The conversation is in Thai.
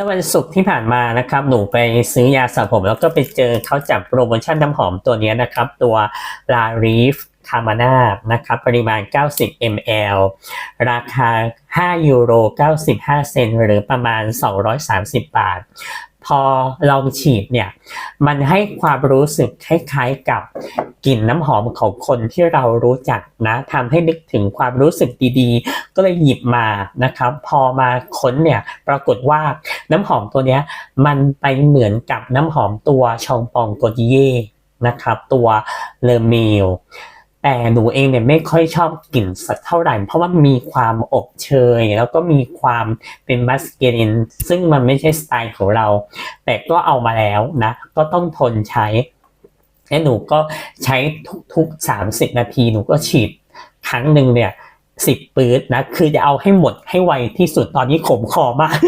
มื่อวันศุกร์ที่ผ่านมานะครับ หนูไปซื้อยาสระผม แล้วก็ไปเจอเขาจับโปรโมชั่นน้ำหอมตัวนี้นะครับ ตัวลารีฟคามานาบนะครับ ปริมาณ 90 ml ราคา 5 ยูโร 95 เซน หรือประมาณ 230 บาท พอลองฉีดเนี่ย มันให้ความรู้สึกคล้ายๆกับกลิ่นน้ำหอมของคนที่เรารู้จักนะทำให้นึกถึงความรู้สึกดีๆ ก็เลยหยิบมานะครับ พอมาค้นเนี่ยปรากฏว่าน้ำหอมตัวเนี้ยมันไปเหมือนกับน้ำหอมตัวชองปองโกดิเย่นะครับ ตัวเลอเมล แต่หนูเองเนี่ยไม่ค่อยชอบกลิ่นสักเท่าไหร่ เพราะว่ามีความอบเชย แล้วก็มีความเป็นมัสเกลินซึ่งมันไม่ใช่สไตล์ของเรา แต่ก็เอามาแล้วนะ ก็ต้องทนใช้ และหนูก็ใช้ทุกๆ 30 นาทีหนูก็ฉีดครั้งหนึ่งเนี่ยสิบปื๊ดนะ คือจะเอาให้หมดให้ไวที่สุดตอนนี้ขมคอมาก